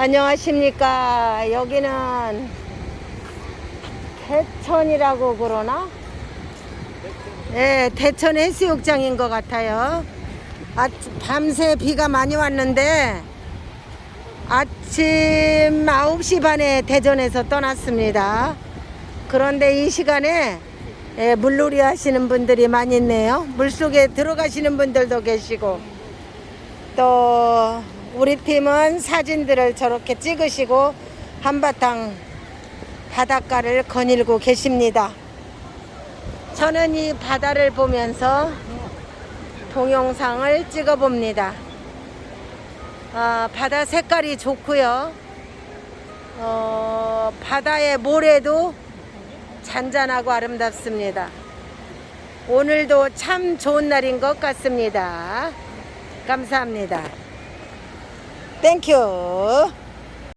안녕하십니까. 여기는 대천이라고 그러나? 네, 대천 해수욕장인 것 같아요. 아, 밤새 비가 많이 왔는데 아침 9시 반에 대전에서 떠났습니다. 그런데 이 시간에 예, 물놀이 하시는 분들이 많이 있네요. 물속에 들어가시는 분들도 계시고 또 우리 팀은 사진들을 저렇게 찍으시고 한바탕 바닷가를 거닐고 계십니다. 저는 이 바다를 보면서 동영상을 찍어 봅니다. 아, 바다 색깔이 좋고요. 어, 바다의 모래도 잔잔하고 아름답습니다. 오늘도 참 좋은 날인 것 같습니다. 감사합니다. Thank you.